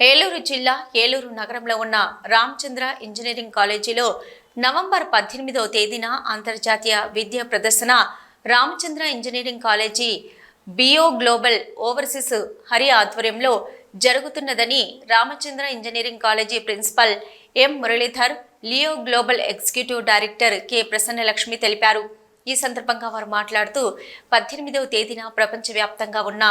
ఏలూరు జిల్లా ఏలూరు నగరంలో ఉన్న రామచంద్ర ఇంజనీరింగ్ కాలేజీలో నవంబర్ పద్దెనిమిదవ తేదీన అంతర్జాతీయ విద్యా ప్రదర్శన రామచంద్ర ఇంజనీరింగ్ కాలేజీ బియో గ్లోబల్ ఓవర్సీస్ హరి ఆధ్వర్యంలో జరుగుతున్నదని Ramachandra engineering college principal M Muralidhar Leo global executive director K Prasannalakshmi తెలిపారు. ఈ సందర్భంగా వారు మాట్లాడుతూ పద్దెనిమిదవ తేదీన ప్రపంచవ్యాప్తంగా ఉన్న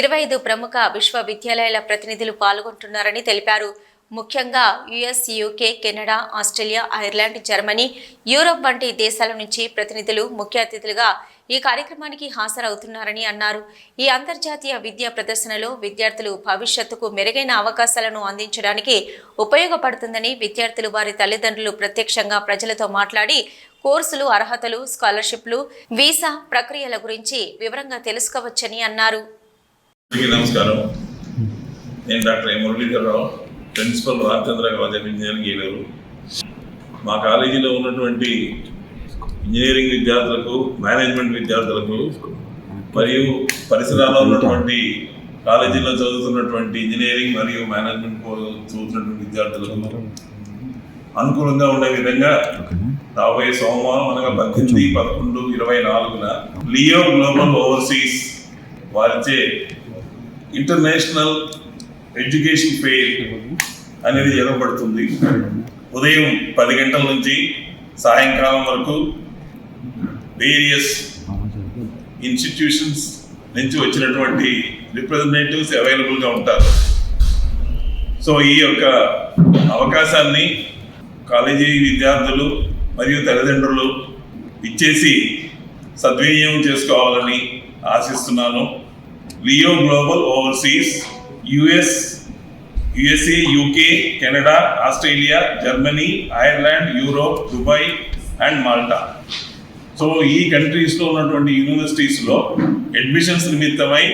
ఇరవై ఐదు ప్రముఖ విశ్వవిద్యాలయాల ప్రతినిధులు పాల్గొంటున్నారని తెలిపారు. ముఖ్యంగా US UK Canada Australia Ireland Germany Europe వంటి దేశాల నుంచి ప్రతినిధులు ముఖ్య అతిథులుగా ఈ కార్యక్రమానికి హాజరవుతున్నారని అన్నారు. ఈ అంతర్జాతీయ విద్యా ప్రదర్శనలో విద్యార్థులు భవిష్యత్తుకు మెరుగైన అవకాశాలను అందించడానికి ఉపయోగపడుతుందని విద్యార్థులు వారి తల్లిదండ్రులు ప్రత్యక్షంగా ప్రజలతో మాట్లాడి కోర్సులు అర్హతలు స్కాలర్షిప్లు వీసా ప్రక్రియల గురించి వివరంగా తెలుసుకోవచ్చని అన్నారు. నమస్కారం. నేను doctor Muralidhara Rao principal Ramachandra college engineering Eluru. మా కాలేజీలో ఉన్నటువంటి ఇంజనీరింగ్ విద్యార్థులకు మేనేజ్మెంట్ విద్యార్థులకు మరియు పరిసరాల్లో ఉన్నటువంటి కాలేజీలో చదువుతున్నటువంటి ఇంజనీరింగ్ మరియు మేనేజ్మెంట్ చదువుతున్నటువంటి విద్యార్థులకు అనుకూలంగా ఉండే విధంగా రాబోయే సోమవారం అనగా పద్దెనిమిది పదకొండు ఇరవై నాలుగున లియో గ్లోబల్ ఓవర్సీస్ వారిచే ఇంటర్నేషనల్ ఎడ్యుకేషన్ ఫెయిర్ అనేది జరగబడుతుంది. ఉదయం పది గంటల నుంచి సాయంకాలం వరకు వేరియస్ ఇన్స్టిట్యూషన్స్ నుంచి వచ్చినటువంటి రిప్రజెంటేటివ్స్ అవైలబుల్గా ఉంటారు. సో ఈ యొక్క అవకాశాన్ని కాలేజీ విద్యార్థులు మరియు తల్లిదండ్రులు ఇచ్చేసి సద్వినియోగం చేసుకోవాలని ఆశిస్తున్నాను. Leo global overseas US USA UK Canada Australia Germany Ireland Europe Dubai and Malta. So ఈ కంట్రీస్లో ఉన్నటువంటి యూనివర్సిటీస్లో అడ్మిషన్స్ నిమిత్తమై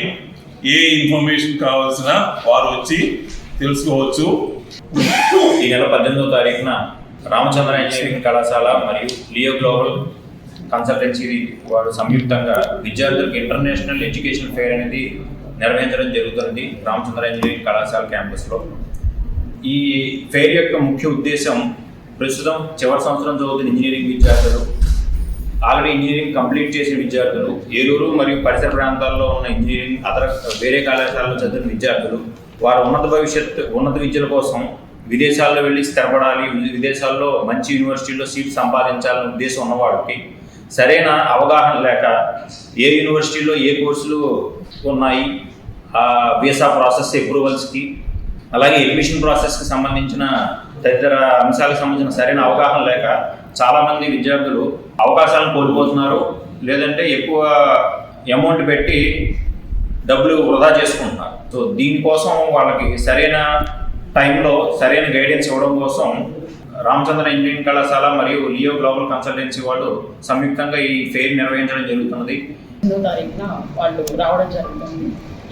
ఏ ఇన్ఫర్మేషన్ కావాల్సిన వారు వచ్చి తెలుసుకోవచ్చు. ఈ నెల పద్దెనిమిదో తారీఖున రామచంద్ర ఇంజనీరింగ్ కళాశాల మరియు లియో గ్లోబల్ కన్సల్టెన్సీ వారు సంయుక్తంగా విద్యార్థులకు ఇంటర్నేషనల్ ఎడ్యుకేషన్ ఫెయిర్ అనేది నిర్వహించడం జరుగుతుంది రామచంద్ర ఇంజనీరింగ్ కళాశాల క్యాంపస్లో. ఈ ఫెయిర్ యొక్క ముఖ్య ఉద్దేశం ప్రస్తుతం చివరి సంవత్సరం చదువుతున్న ఇంజనీరింగ్ విద్యార్థులు ఆల్రెడీ ఇంజనీరింగ్ కంప్లీట్ చేసిన విద్యార్థులు ఏలూరు మరియు పరిసర ప్రాంతాల్లో ఉన్న ఇంజనీరింగ్ అదర్ వేరే కళాశాలలో చదివిన విద్యార్థులు వారు ఉన్నత భవిష్యత్ ఉన్నత విద్యల కోసం విదేశాల్లో వెళ్ళి స్థిరపడాలి విదేశాల్లో మంచి యూనివర్సిటీలో సీట్ సంపాదించాలనే ఉద్దేశం ఉన్నవాడికి సరైన అవగాహన లేక ఏ యూనివర్సిటీలో ఏ కోర్సులు ఉన్నాయి ఆ వీసా ప్రాసెస్ అప్రూవల్స్కి అలాగే అడ్మిషన్ ప్రాసెస్కి సంబంధించిన తదితర అంశాలకు సంబంధించిన సరైన అవగాహన లేక చాలామంది విద్యార్థులు అవకాశాలను కోల్పోతున్నారు లేదంటే ఎక్కువ అమౌంట్ పెట్టి డబ్బులు వృధా చేసుకుంటున్నారు. సో దీనికోసం వాళ్ళకి సరైన టైంలో సరైన గైడెన్స్ ఇవ్వడం కోసం రామచంద్ర ఇంజనీరింగ్ కళాశాల మరియు లియో గ్లోబల్ కన్సల్టెన్సీ వాళ్ళు సంయుక్తంగా ఈ ఫెయిర్ నిర్వహించడం జరుగుతున్నది. ఎనిమిదో తారీఖున వాళ్ళు రావడం జరుగుతుంది.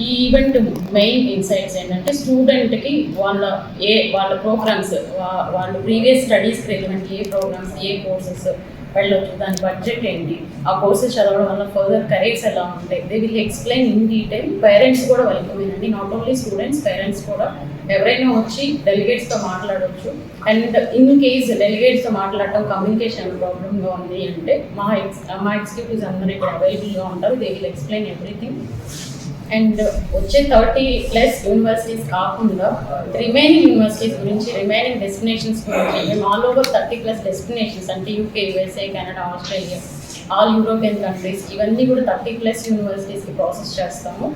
ఈ ఈవెంట్ మెయిన్ ఇన్సైట్స్ ఏంటంటే స్టూడెంట్కి వాళ్ళ ఏ వాళ్ళ ప్రోగ్రామ్స్ వాళ్ళు ప్రీవియస్ స్టడీస్కి రిలవెంట్ ఏ ప్రోగ్రామ్స్ ఏ కోర్సెస్ వెళ్ళొచ్చు దాని బడ్జెట్ ఏంటి ఆ కోర్సెస్ చదవడం వల్ల ఫర్దర్ కెరీర్స్ ఎలా ఉంటాయి they will explain in detail. Parents కూడా వెల్కమ్ అండి నాట్ ఓన్లీ స్టూడెంట్స్ పేరెంట్స్ కూడా ఎవరైనా వచ్చి డెలిగేట్స్తో మాట్లాడవచ్చు అండ్ ఇన్ కేస్ డెలిగేట్స్తో మాట్లాడటం కమ్యూనికేషన్ ప్రాబ్లమ్గా ఉంది అంటే మా ఎక్స్ మా ఎగ్జిక్యూటివ్స్ అందరూ ఇక్కడ అవైలబుల్గా ఉంటారు. They will explain everything and వచ్చే థర్టీ ప్లస్ యూనివర్సిటీస్ కాకుండా uh, రిమైనింగ్ యూనివర్సిటీస్ గురించి రిమైనింగ్ డెస్టినేషన్స్ గురించి మేము all over thirty plus destinations అంటే UK USA Canada Australia all European countries ఇవన్నీ కూడా థర్టీ ప్లస్ యూనివర్సిటీస్కి ప్రాసెస్ చేస్తాము.